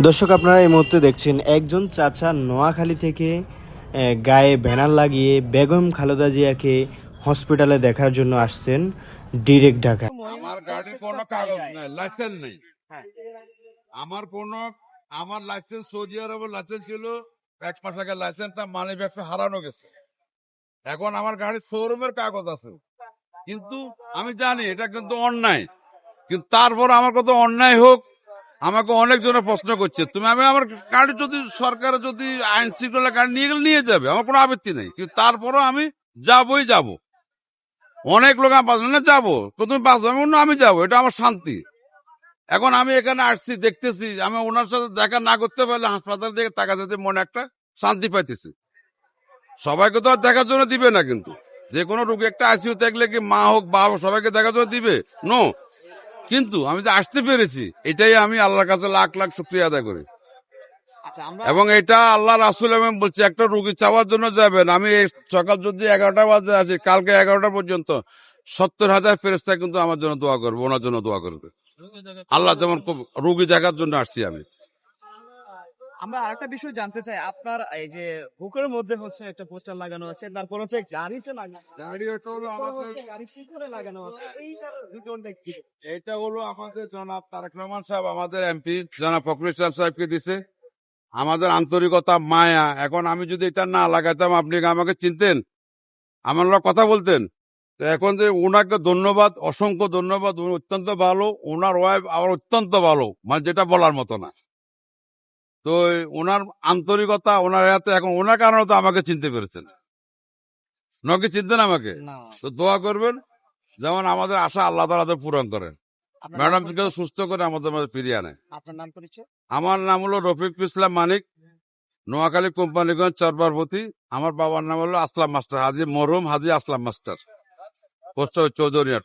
দর্শক আপনারা এই মুহূর্তে দেখছেন একজন চাচা নোয়াখালী থেকে গায়ে ব্যানার লাগিয়ে বেগম খালেদা জিয়াকে হসপিটালে দেখার জন্য আসছেন ডিরেক্ট ঢাকা আমার গাড়ির কোনো কাগজ নাই লাইসেন্স নেই। আমার কোন আমার লাইসেন্স সৌদি আরবের লাইসেন্স ছিল এক মাস আগে লাইসেন্সটা মানি ব্যাগটা হারানো গেছে। এখন আমার গাড়ির শোরুমের কাগজ আছে। কিন্তু আমি জানি এটা কিন্তু অন্যায়। কিন্তু তারপর আমার কত অন্যায় হোক আমাকে অনেকজনে প্রশ্ন করছে তুমি আমি আমার গাড়ি যদি সরকার যদি আইন শৃঙ্খলা গাড়ি নিয়ে গেলে নিয়ে যাবে আমার কোনো আপত্তি নেই। কিন্তু তারপরও আমি যাবই যাব। অনেক লোক আমার না যাব। তুমি আমি বললাম, আমি যাব। এটা আমার শান্তি। এখন আমি এখানে আসছি দেখতেছি আমি ওনার সাথে দেখা না করতে পারলে হাসপাতাল থেকে টাকা যেতে মনে একটা শান্তি পাইতেছি। সবাইকে তো আর দেখার জন্য দিবে না কিন্তু। যে কোনো রোগী একটা আইসিউ থাকলে কি মা হোক হোক, সবাইকে দেখার জন্য দিবে? নো কিন্তু আমি যে আসতে পেরেছি এটাই আমি আল্লাহর কাছে লাখ লাখ শুক্রিয়া আদায় করি। আচ্ছা এবং এটা আল্লাহ রাসুল আমি বলছি একটা রুগী চাওয়ার জন্য যাবেন। আমি সকাল যদি এগারোটা বাজে আসি কালকে এগারোটা পর্যন্ত সত্তর হাজার ফেরেস্তা কিন্তু আমার জন্য দোয়া করবে ওনার জন্য দোয়া করবে। আল্লাহ যেমন রুগী দেখার জন্য আসছি আমি। আমরা আরেকটা বিষয় জানতে চাই। আপনার এই যে বুকের মধ্যে হচ্ছে একটা পোস্টার লাগানো আছে তারপর হচ্ছে গাড়িতে লাগানো গাড়ি কি করে লাগানো আছে। এইটার বিবরণটা কি? এটা হলো আমাদের জনাব তারেক রহমান সাহেব আমাদের এমপি। জনাব ফখরুল ইসলাম সাহেবকে দিছে। আমাদের আন্তরিকতা মায়া। এখন আমি যদি এটা না লাগাতাম আপনি আমাকে চিনতেন? আমার লোক কথা বলতেন। তো এখন যে ওনাকে ধন্যবাদ অসংখ্য ধন্যবাদ উনি অত্যন্ত ভালো। ওনার ওয়াইফ আবার অত্যন্ত ভালো। মানে যেটা বলার মতো না। তো ওনার আন্তরিকতা ওনার হাতে এখন ওনার কারণে তো আমাকে চিনতে পেরেছেন। নকে চিনতেন আমাকে? তো দোয়া করবেন যেমন আমাদের আশা আল্লাহ তালাদের পূরণ করেন। ম্যাডাম থেকে সুস্থ করে আমাদের মাঝে ফিরিয়ে আনে আমার নাম হলো রফিক ইসলাম মানিক নোয়াখালী কোম্পানিগঞ্জ চরবারপতি। আমার বাবার নাম হলো আসলাম মাস্টার হাজি মরহুম হাজি আসলাম মাস্টার। পোস্ট চৌধুরীহাট